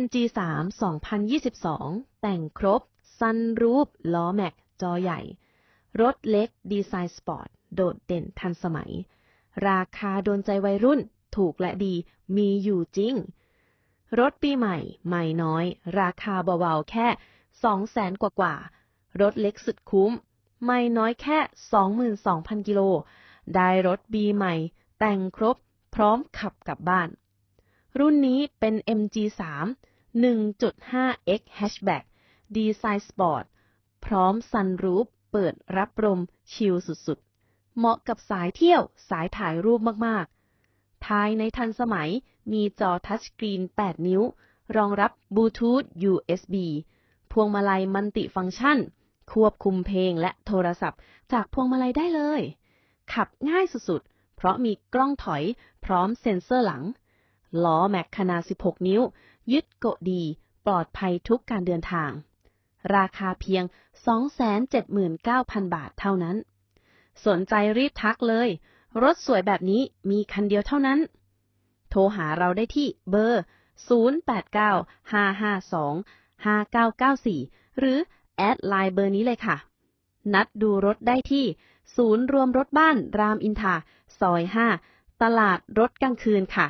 MG3 2022 แต่งครบ ซันรูป ล้อแม็ก จอใหญ่ รถเล็ก ดีไซน์สปอร์ต โดดเด่นทันสมัย ราคาโดนใจวัยรุ่น ถูกและดี มีอยู่จริง รถปีใหม่ใหม่น้อย ราคาเบาๆ แค่2แสนกว่าๆ รถเล็กสุดคุ้ม ไม่น้อยแค่ 22,000 กิโล ได้รถบีใหม่ แต่งครบ พร้อมขับกลับบ้าน รุ่นนี้เป็น MG3 1.5X Hatchback ดีไซน์สปอร์ต พร้อมซันรูฟเปิดรับลมชิลสุดๆ เหมาะกับสายเที่ยวสายถ่ายรูปมากๆภายในทันสมัยมีจอทัชสกรีน 8 นิ้ว รองรับบลูทูธ USB พวงมาลัยมัลติฟังก์ชัน ควบคุมเพลงและโทรศัพท์ จากพวงมาลัยได้เลย ขับง่ายสุดๆ เพราะมีกล้องถอยพร้อมเซ็นเซอร์หลัง ล้อแม็กขนาด 16 นิ้ว ยึดเกาะดี ปลอดภัยทุกการเดินทาง ราคาเพียง 279,000 บาทเท่านั้น สนใจรีบทักเลย รถสวยแบบนี้มีคันเดียวเท่านั้น โทรหาเราได้ที่เบอร์ 0895525994 หรือแอดไลน์เบอร์นี้เลยค่ะ นัดดูรถได้ที่ ศูนย์รวมรถบ้านรามอินทราซอย 5 ตลาดรถกลางคืนค่ะ